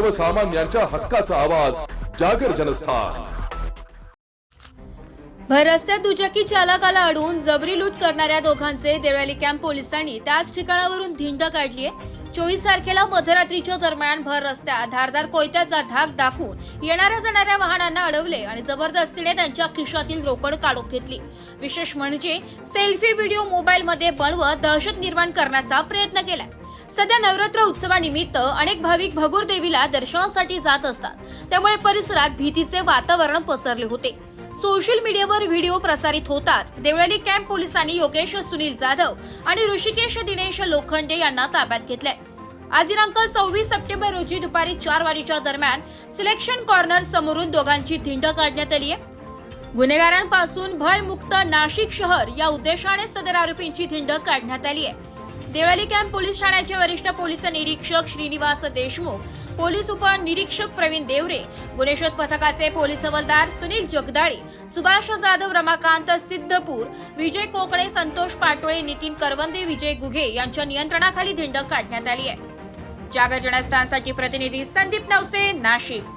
सर्वसामान्यांच्या हक्काचा आवाज जागर जनस्थान. भर रस्त्यात दुचाकी चालकाला अडवून जबरी लूट करणाऱ्या दोघांचे देवळाली कॅम्प पोलिसांनी त्याच ठिकाणावरून धिंड काढली चोवीस तारखेला मध्यरात्रीच्या दरम्यान भर रस्त्यात धारदार कोयत्याचा धाक दाखवून येणाऱ्या जाणाऱ्या वाहनांना अडवले आणि जबरदस्तीने त्यांच्या खिशातील रोकड काढून घेतली. विशेष म्हणजे सेल्फी व्हिडिओ मोबाईलमध्ये बनवत दहशत निर्माण करण्याचा प्रयत्न केला सध्या नवरात्र उत्सवानिमित्त अनेक भाविक भगूर देवीला दर्शनासाठी जात असतात. त्यामुळे परिसरात भीतीचे वातावरण पसरले होते. सोशल मीडियावर व्हिडिओ प्रसारित होताच देवळाली कॅम्प पोलिसांनी योगेश सुनील जाधव आणि ऋषिकेश दिनेश लोखंडे यांना ताब्यात घेतले आज दिनांक सव्वीस सप्टेंबर रोजी दुपारी चार वाजेच्या दरम्यान सिलेक्शन कॉर्नर समोरून दोघांची धिंड काढण्यात आली आहे. गुन्हेगारांपासून भयमुक्त नाशिक शहर या उद्देशाने सदर आरोपींची धिंड काढण्यात आली आहे. देवळाली कॅम्प पोलीस ठाण्याचे वरिष्ठ पोलीस निरीक्षक श्रीनिवास देशमुख पोलीस उपनिरीक्षक प्रवीण देवरे गुन्हे पथकाचे पोलीस हवालदार सुनील जगदाळे सुभाष जाधव रमाकांत सिद्धपूर विजय कोकणे संतोष पाटोळे नितीन करवंदे विजय गुघे यांच्या नियंत्रणाखाली धिंड काढण्यात आली आहे. जागर जनस्थानसाठी प्रतिनिधी संदीप नवसे नाशिक.